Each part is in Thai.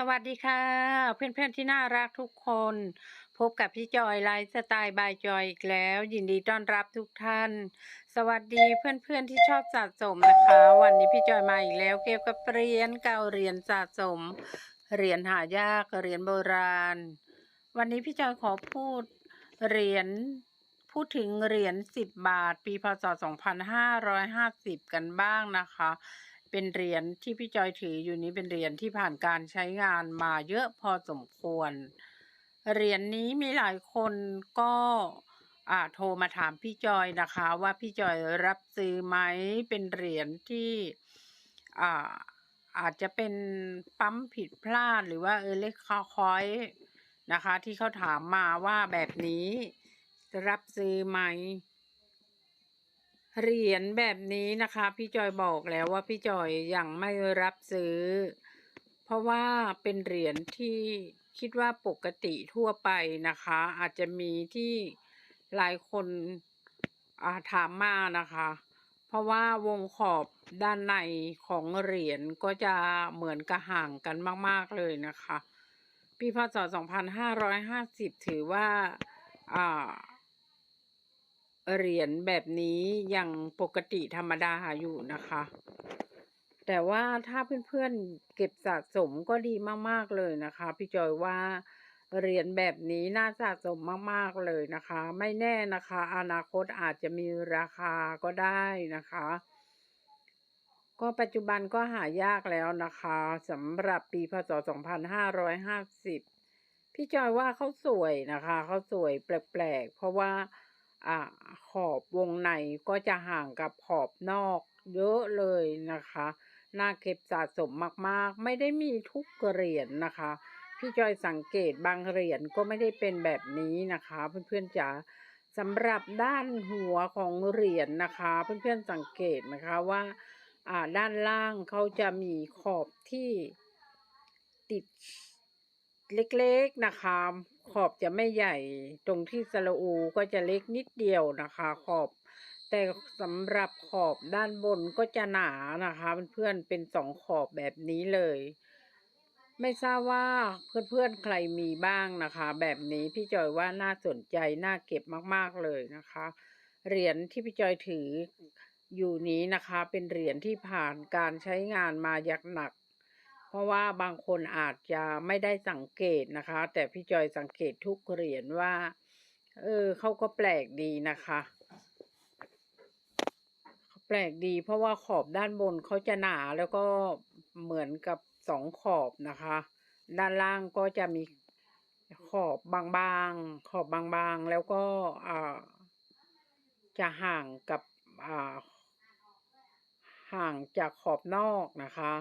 สวัสดีค่ะ เพื่อนๆที่น่ารักทุกคน พบกับพี่จอยไลฟ์สไตล์บายจอยอีกแล้ว ยินดีต้อนรับทุกท่าน สวัสดีเพื่อนๆที่ชอบสะสมนะคะ วันนี้พี่จอยมาอีกแล้ว เกี่ยวกับเหรียญเก่าเหรียญสะสมเหรียญหายากเหรียญโบราณ วันนี้พี่จอยขอพูดเหรียญพูดถึงเหรียญสิบบาท ปีพศสองพันห้าร้อยห้าสิบกันบ้างนะคะ เป็นเหรียญที่พี่จอยถืออยู่นี้เป็นเหรียญที่ผ่านการใช้งานมาเยอะพอสมควร เหรียญนี้มีหลายคนก็อ่าโทรมาถามพี่จอยนะคะ ว่าพี่จอยรับซื้อไหมเป็นเหรียญที่อ่าอาจจะเป็นปั๊มผิดพลาดหรือว่าเออเล็กคอคอยนะคะ ที่เขาถามมาว่าแบบนี้รับซื้อไหม เหรียญแบบนี้นะคะ พี่จอยบอกแล้วว่าพี่จอยยังไม่รับซื้อ เพราะว่าเป็นเหรียญที่คิดว่าปกติทั่วไปนะคะ อาจจะมีที่หลายคนอาถามมานะคะ เพราะว่าวงขอบด้านในของเหรียญก็จะเหมือนกับห่างกันมาก ๆ เลยนะคะ ปีพศ 2550 ถือว่า อ่า เหรียญแบบนี้ยังปกติธรรมดาอยู่นะคะ แต่ว่าถ้าเพื่อนๆเก็บสะสมก็ดีมากๆเลยนะคะ พี่จอยว่าเหรียญแบบนี้น่าสะสมมากๆเลยนะคะ ไม่แน่นะคะ อนาคตอาจจะมีราคาก็ได้นะคะ ก็ปัจจุบันก็หายากแล้วนะคะสำหรับปีพศ 2550 พี่จอยว่าเขาสวยนะคะ เขาสวยแปลกๆ เพราะว่า อขอบวงในก็จะห่างกับขอบนอกเยอะเลยนะคะน่าเก็บสะสมมากๆ ไม่ได้มีทุกเหรียญนะคะ พี่จอยสังเกตบางเหรียญก็ไม่ได้เป็นแบบนี้นะคะ เพื่อนๆจ๋าสำหรับด้านหัวของเหรียญนะคะ เพื่อนๆสังเกตนะคะว่าด้านล่างเขาจะมีขอบที่ติด เล็กๆนะคะ ขอบจะไม่ใหญ่ตรงที่สระอูก็จะเล็กนิดเดียวนะคะ ขอบ แต่สำหรับขอบด้านบนก็จะหนานะคะเพื่อนๆเป็นสองขอบแบบนี้เลย ไม่ทราบว่าเพื่อนๆใครมีบ้างนะคะ แบบนี้พี่จอยว่าน่าสนใจน่าเก็บมากๆเลยนะคะ เหรียญที่พี่จอยถืออยู่นี้นะคะ เป็นเหรียญที่ผ่านการใช้งานมาอย่างหนัก เพราะว่าบางคนอาจจะไม่ได้สังเกตนะคะ แต่พี่จอยสังเกตทุกเหรียญว่า เออเขาก็แปลกดีนะคะแปลกดี เพราะว่าขอบด้านบนเขาจะหนาแล้วก็เหมือนกับสองขอบนะคะ ด้านล่างก็จะมีขอบบางๆ ขอบบางๆ แล้วก็อ่าจะห่างกับอ่าห่างจากขอบนอกนะคะ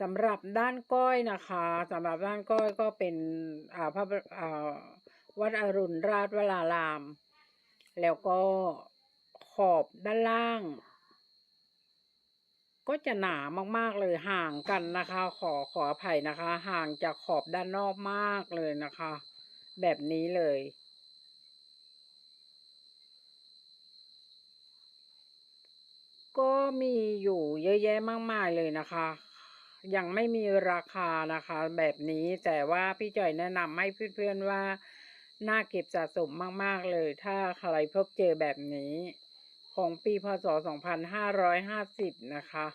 สำหรับด้านก้อยนะคะสำหรับด้านก้อยก็เป็นอ่าพระอ่าวัดอรุณราชวราราม แล้วก็ขอบด้านล่าง ก็จะหนามากๆเลยห่างกันนะคะ ขอขออภัยนะคะ ห่างจากขอบด้านนอกมากเลยนะคะ แบบนี้เลยก็มีอยู่เยอะแยะมากมายเลยนะคะ ยังไม่มีราคานะคะ แบบนี้แต่ว่าพี่จอยแนะนำให้เพื่อนๆว่าน่าเก็บสะสมมากๆเลย ถ้าใครพบเจอแบบนี้ ของปีพศ 2550 นะคะ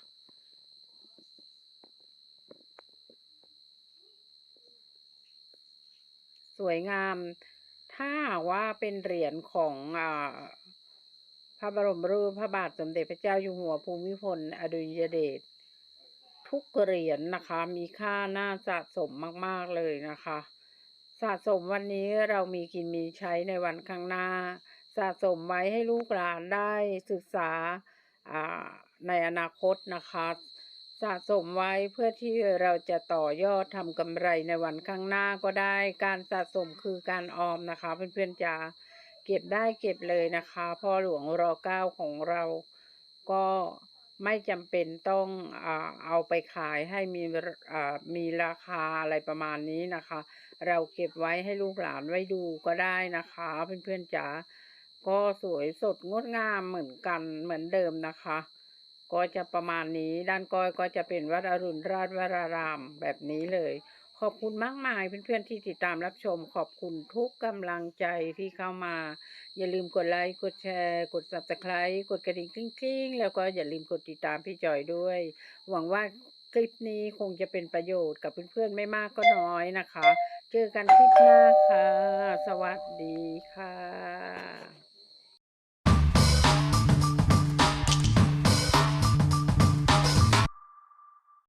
สวยงาม ถ้าว่าเป็นเหรียญของอ่าพระบรมรูปพระบาทสมเด็จพระเจ้าอยู่หัวภูมิพลอดุลยเดช ทุกเหรียญนะคะ มีค่าน่าสะสมมากๆเลยนะคะ สะสมวันนี้เรามีกินมีใช้ในวันข้างหน้า สะสมไว้ให้ลูกหลานได้ศึกษาอ่าในอนาคตนะคะ สะสมไว้เพื่อที่เราจะต่อยอดทำกำไรในวันข้างหน้าก็ได้ การสะสมคือการออมนะคะ เพื่อนๆจ๋าเก็บได้เก็บเลยนะคะ พ่อหลวงรอเก้าของเราก็ ไม่จำเป็นต้องอ่าเอาไปขายให้มีอ่ามีราคาอะไรประมาณนี้นะคะ เราเก็บไว้ให้ลูกหลานไว้ดูก็ได้นะคะ เพื่อนๆจ๋าก็สวยสดงดงามเหมือนกันเหมือนเดิมนะคะ ก็จะประมาณนี้ด้านก้อยก็จะเป็นวัดอรุณราชวรารามแบบนี้เลยขขอบคุณมากมายเพื่อนๆที่ติดตามรับชม ขอบคุณทุกกำลังใจที่เข้ามา อย่าลืมกดไลค์กดแชร์กด subscribe กดกระดิ่งกริ้งๆ แล้วก็อย่าลืมกดติดตามพี่จอยด้วย หวังว่าคลิปนี้คงจะเป็นประโยชน์กับเพื่อนๆไม่มากก็น้อยนะคะ เจอกันคลิปหน้าค่ะ สวัสดีค่ะ